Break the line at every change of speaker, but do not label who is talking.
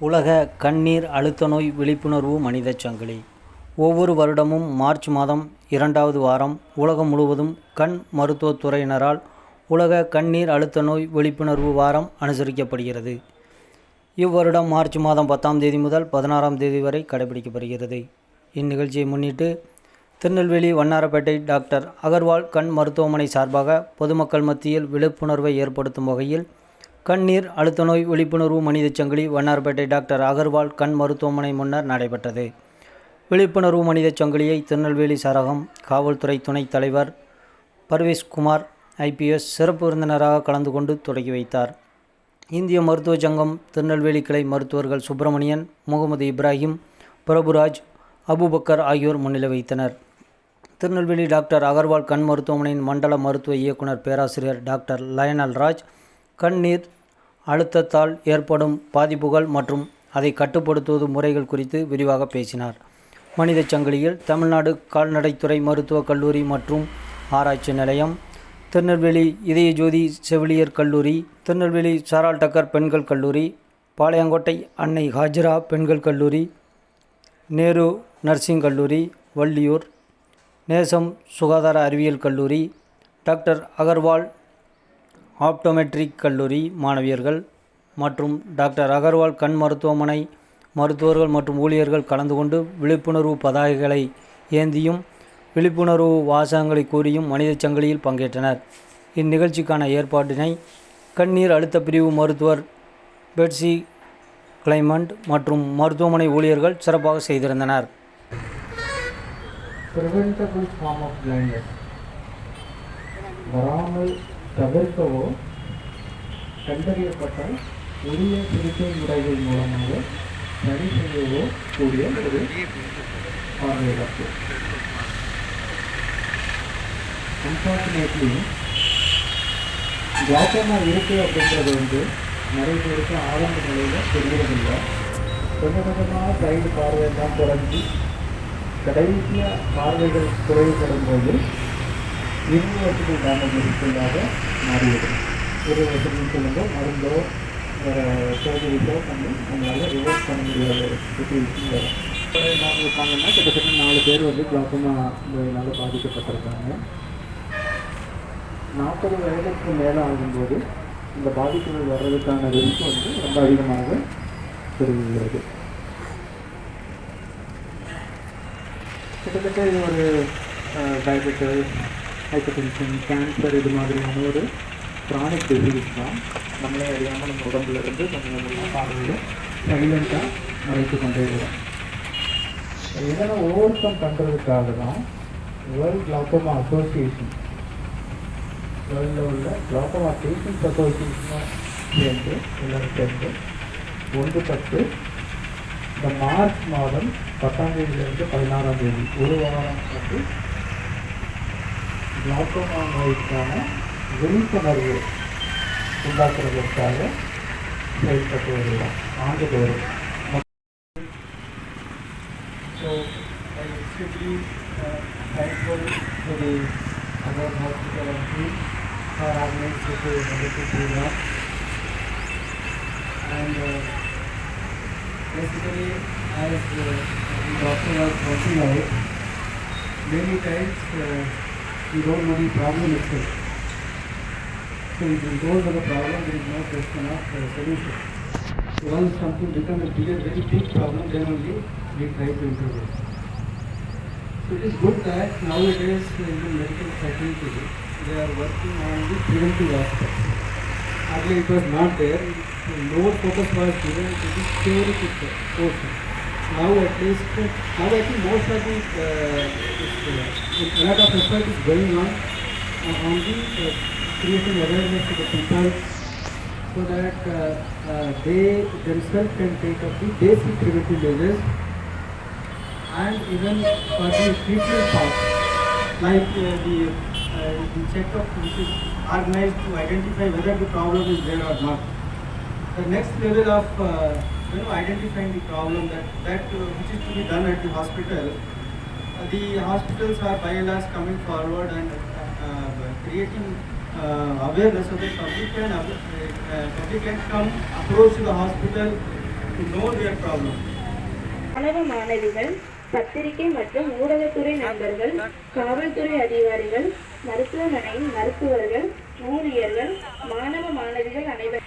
உலக கண்ணீர் அழுத்த நோய் விழிப்புணர்வு மனிதச் சங்கிலி. ஒவ்வொரு வருடமும் மார்ச் மாதம் இரண்டாவது வாரம் உலகம் முழுவதும் கண் மருத்துவத்துறையினரால் உலக கண்ணீர் அழுத்த நோய் விழிப்புணர்வு வாரம் அனுசரிக்கப்படுகிறது. இவ்வருடம் மார்ச் மாதம் பத்தாம் தேதி முதல் பதினாறாம் தேதி வரை கடைபிடிக்கப்படுகிறது. இந்நிகழ்ச்சியை முன்னிட்டு திருநெல்வேலி வண்ணாரப்பேட்டை டாக்டர் அகர்வால் கண் மருத்துவமனை சார்பாக பொதுமக்கள் மத்தியில் விழிப்புணர்வை ஏற்படுத்தும் வகையில் கண்ணீர் அழுத்த நோய் விழிப்புணர்வு மனிதச் சங்கிலி வண்ணார்பேட்டை டாக்டர் அகர்வால் கண் மருத்துவமனை முன்னர் நடைபெற்றது. விழிப்புணர்வு மனிதச் சங்கிலியை திருநெல்வேலி சரகம் காவல்துறை துணைத் தலைவர் பர்வீஸ்குமார் ஐபிஎஸ் சிறப்பு விருந்தினராக கலந்து கொண்டு தொடங்கி வைத்தார். இந்திய மருத்துவச் சங்கம் திருநெல்வேலி கிளை மருத்துவர்கள் சுப்பிரமணியன் முகமது இப்ராஹிம் பிரபுராஜ் அபுபக்கர் ஆகியோர் முன்னிலை வைத்தனர். திருநெல்வேலி டாக்டர் அகர்வால் கண் மருத்துவமனையின் மண்டல மருத்துவ இயக்குனர் பேராசிரியர் டாக்டர் லயனல் ராஜ் கண்ணீர் அழுத்தத்தால் ஏற்படும் பாதிப்புகள் மற்றும் அதை கட்டுப்படுத்துவது முறைகள் குறித்து விரிவாக பேசினார். மனிதச் சங்கிலியில் தமிழ்நாடு கால்நடைத்துறை மருத்துவக் கல்லூரி மற்றும் ஆராய்ச்சி நிலையம் திருநெல்வேலி இதயஜோதி செவிலியர் கல்லூரி திருநெல்வேலி சாரால் டக்கர் பெண்கள் கல்லூரி பாளையங்கோட்டை அன்னை ஹாஜிரா பெண்கள் கல்லூரி நேரு நர்சிங் கல்லூரி வள்ளியூர் நேசம் சுகாதார அறிவியல் கல்லூரி டாக்டர் அகர்வால் ஆப்டோமெட்ரிக் கல்லூரி மாணவியர்கள் மற்றும் டாக்டர் அகர்வால் கண் மருத்துவமனை மருத்துவர்கள் மற்றும் ஊழியர்கள் கலந்து கொண்டு விழிப்புணர்வு பதாகைகளை ஏந்தியும் விழிப்புணர்வு வாசகங்களை கூறியும் மனிதச் சங்கிலியில் பங்கேற்றனர். இந்நிகழ்ச்சிக்கான ஏற்பாட்டினை கண்ணீர் அழுத்த பிரிவு மருத்துவர் பெட்சி கிளைமண்ட் மற்றும் மருத்துவமனை ஊழியர்கள் சிறப்பாக செய்திருந்தனர்.
வராமல் தவிர்க்கவோ கண்டறியப்பட்ட உரிய சிகிச்சை முறைகள் மூலமாக சரி செய்யவோ கூடிய ஒரு பார்வை இழப்பு அன்பார்ச்சுனேட்லி கிளாக்கமா இருக்கு அப்படின்றது வந்து நிறைய பேருக்கு ஆரம்ப நிலையில் தெரியறதில்லை. கொஞ்சம் கொஞ்சமாக சைடு பார்வையெல்லாம் குறைஞ்சி கடைசியாக பார்வைகள் குறைவுபடும் போது இருவர்சிட்டிகள் டேமேஜ் இருக்குள்ளாக மாறிவிடும். இருவர்சிட்டின்னு சொல்லும்போது மருந்தோ வேறு சர்ஜரிக்கோ பண்ணி நம்மளால் ரிவர்ஸ் பண்ண முடியாத ஒரு சுச்சுவேஷன் வரும் நாங்கள் இருக்காங்கன்னா கிட்டத்தட்ட நாலு பேர் வந்து கிளாக்கமா இதனால பாதிக்கப்பட்டிருக்காங்க. நாற்பது வயதுக்கு மேலே ஆகும்போது இந்த பாதிப்புகள் வர்றதுக்கான ரிஸ்க் வந்து ரொம்ப அதிகமாக பெருகுகிறது கிட்டத்தட்ட இது ஒரு டயபெட்டிஸ் ஹைப்பர்டென்ஷன் கேன்சர் இது மாதிரியான ஒரு க்ரானிக் டிசீஸ் தான். நம்மளே அறியாமல் நம்ம உடம்புல இருந்து கொஞ்சம் கொஞ்சமாக பார்வையில் சைலண்ட்டாக மறைத்து கொண்டே வரும் இதெல்லாம் ஓவர் கம் பண்ணுறதுக்காக தான் வேர்ல்ட் கிளாக்கோமா அசோசியேஷன் வேர்ல்டில் உள்ள கிளாக்கோமா பேஷன்ஸ் அசோசியேஷனாக சேர்ந்து எல்லோரும் சேர்ந்து ஒன்றுபட்டு இந்த மார்ச் மாதம் பத்தாம் தேதியிலிருந்து பதினாறாம் தேதி ஒரு வாரம் வந்து ಲ್ಯಾಟೋನಾಮೈಡ್ನ ವೆಲಿತನರು ಉಂಟಾಗಿರಬೇಕಾದ್ರೆ ಸೇರ್ಪಟ್ಟವರಿಲ್ಲ ಆಗದವರು So, I extremely uh, thankful to the other hospital and team for organizing this wonderful program. And uh, basically, as uh, the doctor was pointing out, many times uh, we don't know the problem itself. So if we don't know the problem, there is no question of uh, solution. So once something becomes a big, very big problem, then only we try to improve it. So it is good that nowadays uh, in the medical faculty, they are working on the preventive aspects. Earlier it was not there, more focus was given to the theoretic portion. Now at least, uh, now I think most of the, uh, uh, a lot of effort is going on uh, on the uh, creating awareness to the people so that uh, uh, they themselves can take up the basic preventive measures and even for the treatment part, like uh, the, uh, the checkup which is organized to identify whether the problem is there or not. The next level of uh, you know identifying the problem that that uh, which is to be done at the hospital. Uh, the hospitals are by and large coming forward and uh, uh, creating uh, awareness so that public can uh, uh, public can come approach to the hospital to know their problem.
மாணவ மாணவிகள் பத்திரிகை மற்றும் ஊடகத்துறை நண்பர்கள் காவல்துறை அதிகாரிகள் மருத்துவமனையின் மருத்துவர்கள் ஊழியர்கள் மாணவ மாணவிகள் அனைவரும்